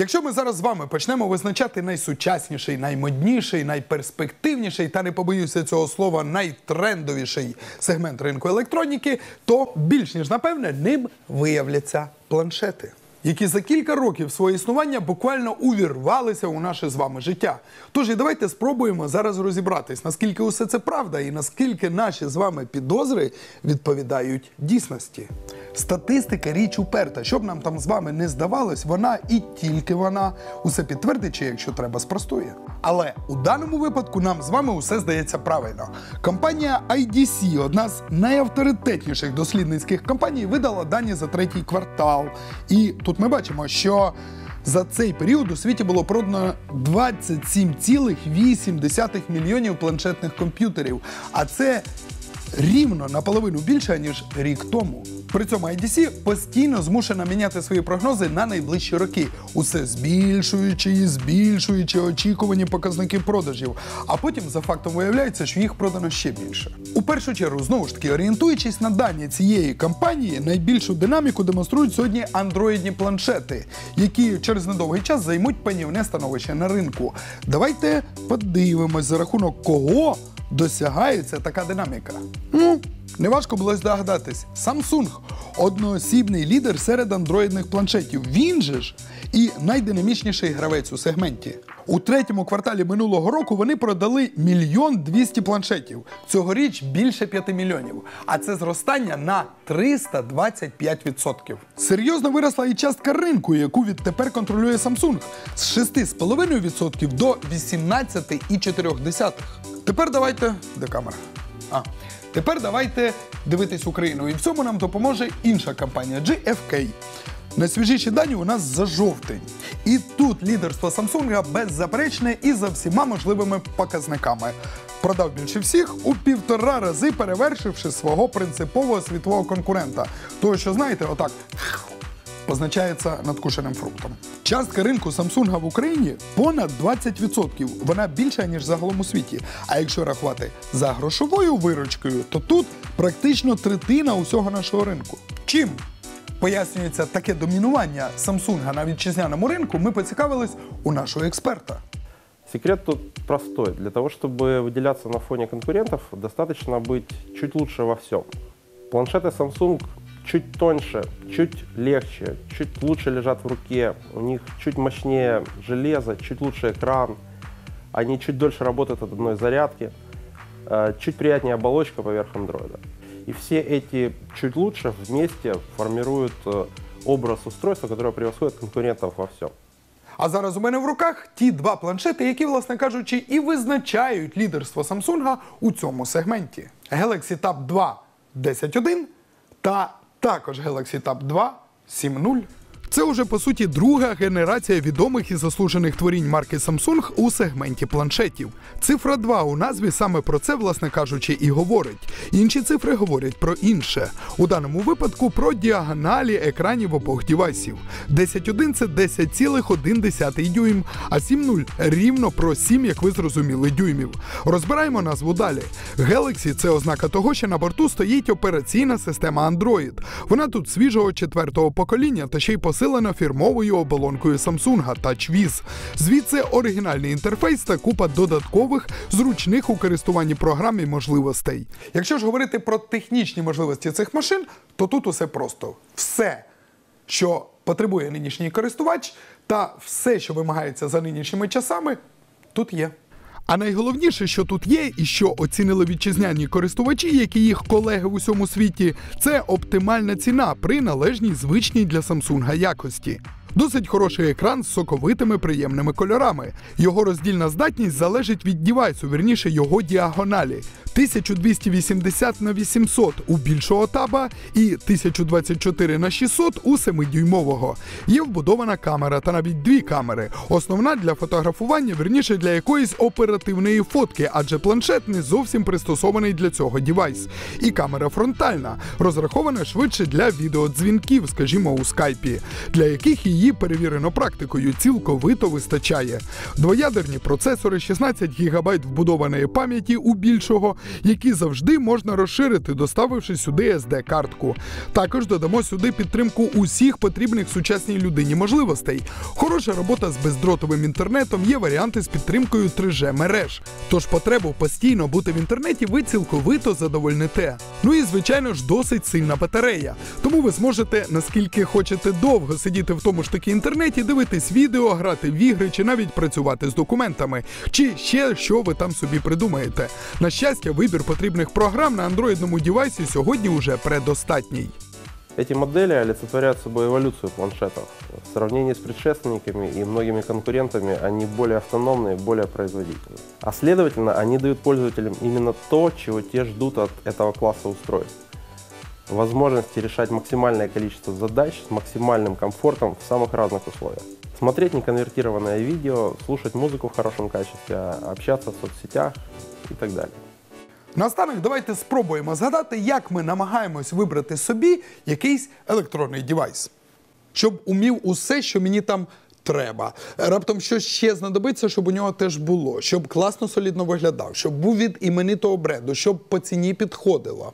Якщо ми зараз з вами почнемо визначати найсучасніший, наймодніший, найперспективніший та не побоюся цього слова найтрендовіший сегмент ринку електроніки, то більш ніж напевне ним виявляться планшети. Які за кілька років свого існування буквально увірвалися у наше з вами життя. Тож і давайте спробуємо зараз розібратись, наскільки усе це правда і наскільки наші з вами підозри відповідають дійсності. Статистика річ уперта. Щоб нам там з вами не здавалось, вона і тільки вона усе підтвердить, чи якщо треба, спростує. Але у даному випадку нам з вами усе здається правильно. Компанія IDC, одна з найавторитетніших дослідницьких компаній, видала дані за третій квартал. І тут ми бачимо, що за цей період у світі було продано 27,8 мільйонів планшетних комп'ютерів. А це рівно наполовину більше, ніж рік тому. При цьому IDC постійно змушена міняти свої прогнози на найближчі роки, усе збільшуючи і збільшуючи очікувані показники продажів. А потім за фактом виявляється, що їх продано ще більше. У першу чергу, знову ж таки, орієнтуючись на дані цієї кампанії, найбільшу динаміку демонструють сьогодні андроїдні планшети, які через недовгий час займуть панівне становище на ринку. Давайте подивимось за рахунок кого досягається така динаміка. Ну, неважко було здогадатись. Samsung – одноосібний лідер серед андроїдних планшетів. Він же ж і найдинамічніший гравець у сегменті. У третьому кварталі минулого року вони продали мільйон двісті планшетів. Цьогоріч більше 5 мільйонів. А це зростання на 325%. Серйозно виросла і частка ринку, яку відтепер контролює Samsung з 6,5% до 18,4%. Тепер давайте. Де камера? А. Тепер давайте дивитись Україну. І в цьому нам допоможе інша компанія GFK. Найсвіжіші дані у нас за жовтень. І тут лідерство Samsung беззаперечне і за всіма можливими показниками. Продав більше всіх у півтора рази перевершивши свого принципового світового конкурента. Того, що знаєте, отак позначається надкушеним фруктом. Частка ринку Samsung в Україні понад 20%. Вона більша, ніж загалом у світі. А якщо рахувати за грошовою виручкою, то тут практично третина усього нашого ринку. Чим пояснюється таке домінування Samsung на вітчизняному ринку, ми поцікавились у нашого експерта. Секрет тут простой. Для того, чтобы выделяться на фоне конкурентов, достаточно быть чуть лучше во всем. Планшеты Samsung чуть тоньше, чуть легче, чуть лучше лежат в руке, у них чуть мощнее железо, чуть лучше экран, они чуть дольше работают от одной зарядки, э, чуть приятнее оболочка поверх андроида. И все эти чуть лучше вместе формируют э, образ устройства, которое превосходит конкурентов во всем. А зараз у мене в руках ті два планшети, які, власне кажучи, і визначають лідерство Samsung у цьому сегменті: Galaxy Tab 2 10.1 та також Galaxy Tab 2 7.0. Це уже по суті друга генерація відомих і заслужених творінь марки Samsung у сегменті планшетів. Цифра 2 у назві саме про це, власне кажучи, і говорить. Інші цифри говорять про інше. У даному випадку про діагоналі екранів обох девайсів. 10.1 це 10,1 дюйм, а 7.0 рівно про 7, як ви зрозуміли, дюймів. Розбираємо назву далі. Galaxy – це ознака того, що на борту стоїть операційна система Android. Вона тут свіжого четвертого покоління та ще й посилена фірмовою оболонкою Samsung TouchWiz. Звідси оригінальний інтерфейс та купа додаткових, зручних у користуванні програм можливостей. Якщо ж говорити про технічні можливості цих машин, то тут усе просто все, що потребує нинішній користувач, та все, що вимагається за нинішніми часами, тут є. А найголовніше, що тут є, і що оцінили вітчизняні користувачі, як і їх колеги в усьому світі, це оптимальна ціна при належній звичній для Самсунга якості. Досить хороший екран з соковитими приємними кольорами. Його роздільна здатність залежить від дівайсу, вірніше його діагоналі. 1280 на 800 у більшого таба і 1024 на 600 у 7-дюймового. Є вбудована камера та навіть дві камери. Основна для фотографування, вірніше для якоїсь оперативної фотки, адже планшет не зовсім пристосований для цього дівайс. І камера фронтальна, розрахована швидше для відеодзвінків, скажімо, у скайпі, для яких її перевірено практикою цілковито вистачає. Двоядерні процесори, 16 ГБ вбудованої пам'яті у більшого які завжди можна розширити, доставивши сюди SD-картку. Також додамо сюди підтримку усіх потрібних сучасній людині можливостей. Хороша робота з бездротовим інтернетом є варіанти з підтримкою 3G мереж. Тож потребу постійно бути в інтернеті ви цілковито задовольните. Ну і звичайно ж досить сильна батарея. Тому ви зможете наскільки хочете довго сидіти в тому ж таки інтернеті, дивитись відео, грати в ігри чи навіть працювати з документами, чи ще що ви там собі придумаєте. На щастя, вибір потрібних програм на андроїдному дівайсі сьогодні уже предостатній. Эти модели олицетворяют собой эволюцию планшетов. В сравнении с предшественниками и многими конкурентами они более автономные, более производительные. А следовательно, они дают пользователям именно то, чего те ждут от этого класса устройств. Возможности решать максимальное количество задач с максимальным комфортом в самых разных условиях. Смотреть неконвертированное видео, слушать музыку в хорошем качестве, общаться в соцсетях и так далее. Наостанок давайте спробуємо згадати, як ми намагаємось вибрати собі якийсь електронний девайс, щоб умів усе, що мені там треба. Раптом щось ще знадобиться, щоб у нього теж було, щоб класно солідно виглядав, щоб був від іменитого бренду, щоб по ціні підходило.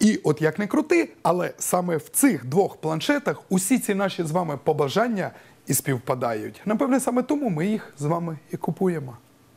І от як не крути, але саме в цих двох планшетах усі ці наші з вами побажання і співпадають. Напевне, саме тому ми їх з вами і купуємо.